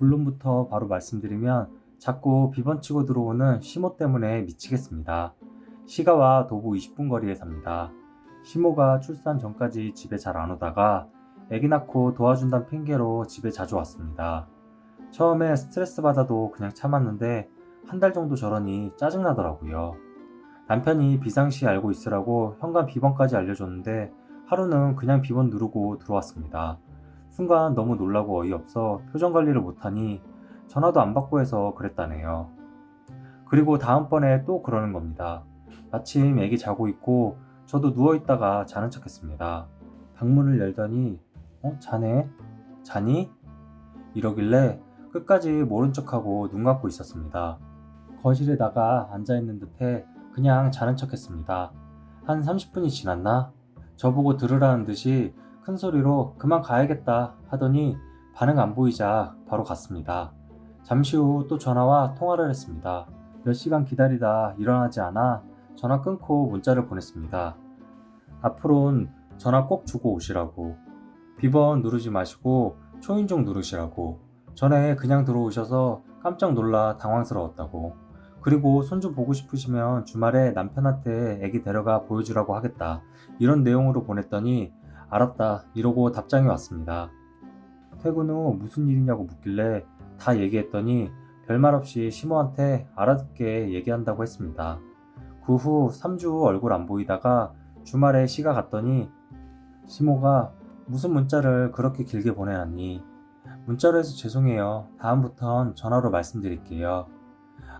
본론부터 바로 말씀드리면 자꾸 비번 치고 들어오는 시모 때문에 미치겠습니다. 시가와 도보 20분 거리에 삽니다. 시모가 출산 전까지 집에 잘 안 오다가 아기 낳고 도와준다는 핑계로 집에 자주 왔습니다. 처음에 스트레스 받아도 그냥 참았는데 한 달 정도 저러니 짜증나더라고요. 남편이 비상시 알고 있으라고 현관 비번까지 알려줬는데 하루는 그냥 비번 누르고 들어왔습니다. 순간 너무 놀라고 어이없어 표정 관리를 못하니 전화도 안 받고 해서 그랬다네요. 그리고 다음번에 또 그러는 겁니다. 마침 애기 자고 있고 저도 누워있다가 자는 척 했습니다. 방문을 열더니 어? 자네? 자니? 이러길래 끝까지 모른 척하고 눈 감고 있었습니다. 거실에다가 앉아있는 듯해 그냥 자는 척 했습니다. 한 30분이 지났나? 저보고 들으라는 듯이 큰 소리로 그만 가야겠다 하더니 반응 안 보이자 바로 갔습니다. 잠시 후 또 전화와 통화를 했습니다. 몇 시간 기다리다 일어나지 않아 전화 끊고 문자를 보냈습니다. 앞으론 전화 꼭 주고 오시라고. 비번 누르지 마시고 초인종 누르시라고. 전에 그냥 들어오셔서 깜짝 놀라 당황스러웠다고. 그리고 손주 보고 싶으시면 주말에 남편한테 애기 데려가 보여주라고 하겠다. 이런 내용으로 보냈더니 알았다. 이러고 답장이 왔습니다. 퇴근 후 무슨 일이냐고 묻길래 다 얘기했더니 별말 없이 시모한테 알아듣게 얘기한다고 했습니다. 그 후 3주 후 얼굴 안 보이다가 주말에 시가 갔더니 시모가 무슨 문자를 그렇게 길게 보내놨니? 문자로 해서 죄송해요. 다음부턴 전화로 말씀드릴게요.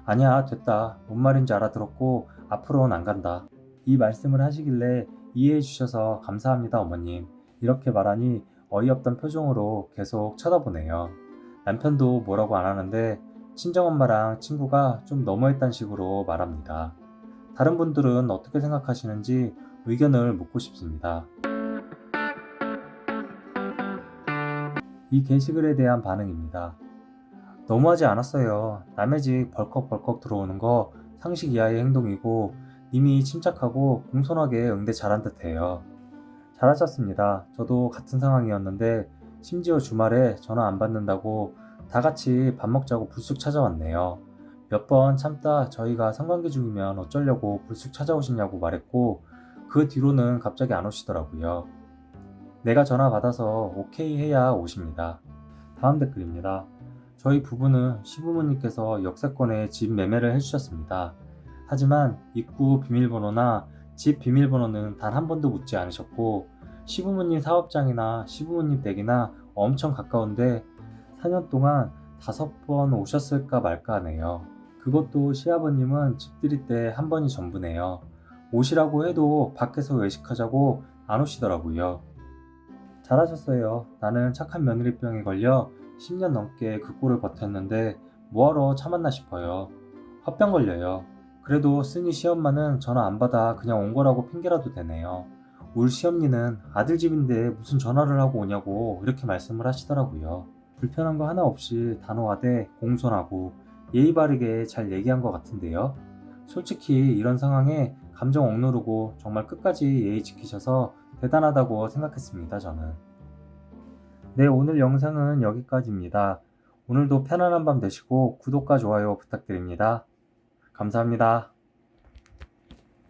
아니야, 됐다. 뭔 말인지 알아들었고 앞으로는 안 간다. 이 말씀을 하시길래 이해해 주셔서 감사합니다, 어머님. 이렇게 말하니 어이없던 표정으로 계속 쳐다보네요. 남편도 뭐라고 안 하는데 친정엄마랑 친구가 좀 너무했단 식으로 말합니다. 다른 분들은 어떻게 생각하시는지 의견을 묻고 싶습니다. 이 게시글에 대한 반응입니다. 너무하지 않았어요. 남의 집 벌컥벌컥 들어오는 거 상식 이하의 행동이고 이미 침착하고 공손하게 응대 잘한 듯해요. 잘하셨습니다. 저도 같은 상황이었는데 심지어 주말에 전화 안 받는다고 다 같이 밥 먹자고 불쑥 찾아왔네요. 몇 번 참다 저희가 성관계 중이면 어쩌려고 불쑥 찾아오시냐고 말했고 그 뒤로는 갑자기 안 오시더라고요. 내가 전화 받아서 오케이 해야 오십니다. 다음 댓글입니다. 저희 부부는 시부모님께서 역세권에 집 매매를 해주셨습니다. 하지만 입구 비밀번호나 집 비밀번호는 단 한 번도 묻지 않으셨고 시부모님 사업장이나 시부모님 댁이나 엄청 가까운데 4년 동안 다섯 번 오셨을까 말까 하네요. 그것도 시아버님은 집 들일 때한 번이 전부네요. 오시라고 해도 밖에서 외식하자고 안 오시더라고요. 잘하셨어요. 나는 착한 며느리병에 걸려 10년 넘게 그 꼴을 버텼는데 뭐하러 참았나 싶어요. 화병 걸려요. 그래도 쓰니 시엄마는 전화 안 받아 그냥 온 거라고 핑계라도 대네요. 울 시엄니는 아들 집인데 무슨 전화를 하고 오냐고 이렇게 말씀을 하시더라고요. 불편한 거 하나 없이 단호하되 공손하고 예의 바르게 잘 얘기한 것 같은데요. 솔직히 이런 상황에 감정 억누르고 정말 끝까지 예의 지키셔서 대단하다고 생각했습니다, 저는. 네, 오늘 영상은 여기까지입니다. 오늘도 편안한 밤 되시고 구독과 좋아요 부탁드립니다. 감사합니다.